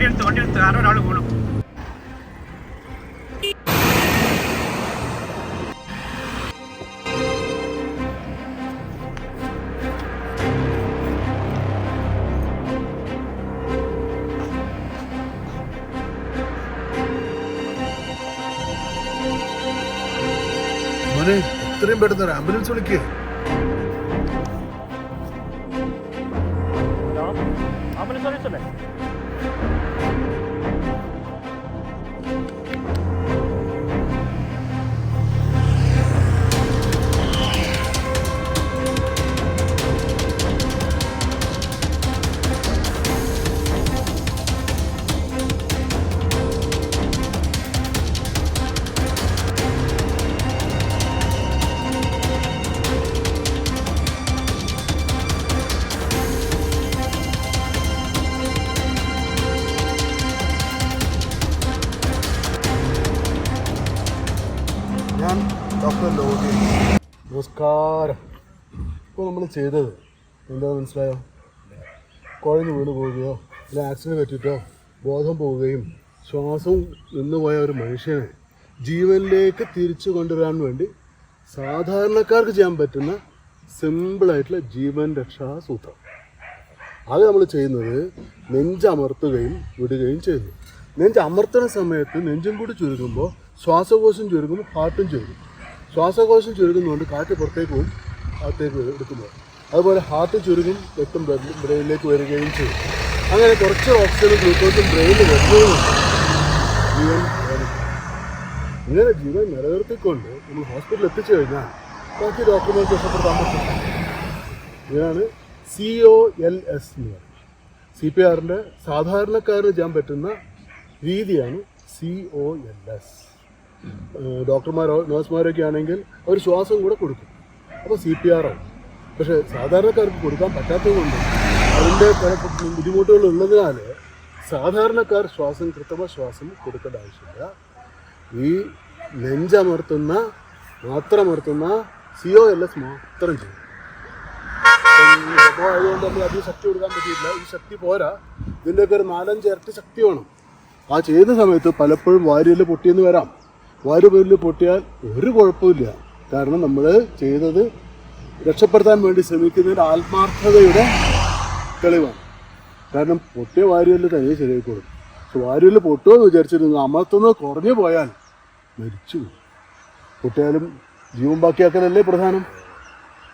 വണ്ടി എടുത്ത് വണ്ടി എടുത്ത് കാരണം ഒരാൾ കൂടും മോനെ എത്രയും പെട്ടെന്ന് ഒരു ആംബുലൻസ് വിളിക്കേ. ആംബുലൻസ് സർവീസ് അല്ലേ? ഞാൻ ഡോക്ടർ ലോകി നമസ്കാരം. ഇപ്പോൾ നമ്മൾ ചെയ്തത് എന്താ മനസ്സിലായോ? കുഴഞ്ഞു വീണ് പോവുകയോ അല്ലെങ്കിൽ ആക്സിഡന്റ് പറ്റിയിട്ടോ ബോധം പോവുകയും ശ്വാസം നിന്നുപോയ ഒരു മനുഷ്യനെ ജീവനിലേക്ക് തിരിച്ചു കൊണ്ടുവരാൻ വേണ്ടി സാധാരണക്കാർക്ക് ചെയ്യാൻ പറ്റുന്ന സിമ്പിളായിട്ടുള്ള ജീവൻ രക്ഷാ സൂത്രം. അത് നമ്മൾ ചെയ്യുന്നത് നെഞ്ചമർത്തുകയും വിടുകയും ചെയ്യുന്നു. നെഞ്ച് അമർത്തുന്ന സമയത്ത് നെഞ്ചും കൂടി ചുരുങ്ങുമ്പോൾ ശ്വാസകോശം ചുരുങ്ങും ഹാർട്ടും ചുരുങ്ങും. ശ്വാസകോശം ചുരുങ്ങുന്നതുകൊണ്ട് കാറ്റ് പുറത്തേക്ക് പോകും അകത്തേക്ക് എടുക്കുന്നത് അതുപോലെ ഹാർട്ട് ചുരുങ്ങും രക്തം ബ്രെയിനിലേക്ക് വരികയും ചെയ്യും. അങ്ങനെ കുറച്ച് ഓക്സിജനും ഗ്ലൂക്കോസും ബ്രെയിനിൽ വരുന്നതുകൊണ്ട് ജീവൻ. ഇങ്ങനെ ജീവൻ നിലനിർത്തിക്കൊണ്ട് നമ്മൾ ഹോസ്പിറ്റലിൽ എത്തിച്ചു കഴിഞ്ഞാൽ ബാക്കി ഡോക്ടർമാർക്ക് ഇഷ്ടപ്പെടുത്താൻ പറ്റും ഇതാണ് സി ഒ എൽ എസ് എന്ന് പറയുന്നത്. സി പി ആറിന്റെ സാധാരണക്കാരന് ചെയ്യാൻ പറ്റുന്ന രീതിയാണ് സി ഒ എൽ എസ് ഡോക്ടർമാരോ നഴ്സുമാരൊക്കെ ആണെങ്കിൽ അവർ ശ്വാസം കൂടെ കൊടുക്കും. അപ്പോൾ സി പി ആവും പക്ഷേ സാധാരണക്കാർക്ക് കൊടുക്കാൻ പറ്റാത്തതുകൊണ്ട് അതിന്റെ പല ബുദ്ധിമുട്ടുകൾ ഉള്ളതിനാൽ സാധാരണക്കാർ ശ്വാസം കൃത്രിമ ശ്വാസം കൊടുക്കേണ്ട ആവശ്യമില്ല. ഈ നെഞ്ചമർത്തുന്ന മാത്രമർത്തുന്ന സി ഒ എൽ എസ് മാത്രം ചെയ്യും ആയതുകൊണ്ട് നമ്മൾ അധികം ശക്തി കൊടുക്കാൻ പറ്റിയില്ല ഈ ശക്തി പോരാ. ഇതിന്റെയൊക്കെ ഒരു നാലഞ്ച് ഇരട്ടി ശക്തി വേണം. ആ ചെയ്യുന്ന സമയത്ത് പലപ്പോഴും വാരിയിൽ പൊട്ടിയെന്ന് വരാം. വാരുപല്ല് പൊട്ടിയാൽ ഒരു കുഴപ്പമില്ല കാരണം നമ്മൾ ചെയ്തത് രക്ഷപ്പെടുത്താൻ വേണ്ടി ശ്രമിക്കുന്നതിന്റെ ആത്മാർത്ഥതയുടെ തെളിവാണ്. കാരണം പൊട്ടിയ വാരുവല്ല് തന്നെ ശരിയായിക്കോളും. പക്ഷെ വാരുവല്ല് പൊട്ടുമോ എന്ന് വിചാരിച്ചിരുന്നു അമർത്തുന്നത് കുറഞ്ഞു പോയാൽ മരിച്ചു. പൊട്ടിയാലും ജീവൻ ബാക്കിയാക്കലല്ലേ പ്രധാനം?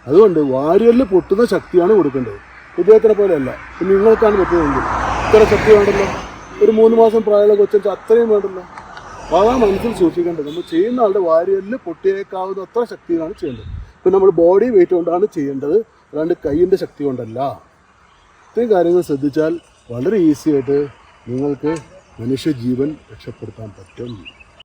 അതുകൊണ്ട് വാരുവൽ പൊട്ടുന്ന ശക്തിയാണ് കൊടുക്കേണ്ടത്. ഇദ്ദേഹത്തിനെ പോലെയല്ല. നിങ്ങൾക്കാണ് പറ്റുന്നതെങ്കിൽ ഇത്ര ശക്തി വേണ്ടല്ലോ? ഒരു മൂന്ന് മാസം പ്രായമുള്ള കൊച്ചു അത്രയും വേണ്ടല്ലോ? അപ്പോൾ അതാ മനസ്സിൽ സൂക്ഷിക്കേണ്ടത്. നമ്മൾ ചെയ്യുന്ന ആളുടെ വാരിയലിൽ പൊട്ടിയേക്കാവുന്ന അത്ര ശക്തിയിലാണ് ചെയ്യേണ്ടത്. ഇപ്പം നമ്മൾ ബോഡി വെയിറ്റ് കൊണ്ടാണ് ചെയ്യേണ്ടത്. അല്ലാണ്ട് കൈയിന്റെ ശക്തി കൊണ്ടല്ല. ഇത്രയും കാര്യങ്ങൾ ശ്രദ്ധിച്ചാൽ വളരെ ഈസി ആയിട്ട് നിങ്ങൾക്ക് മനുഷ്യജീവൻ രക്ഷപ്പെടുത്താൻ പറ്റും.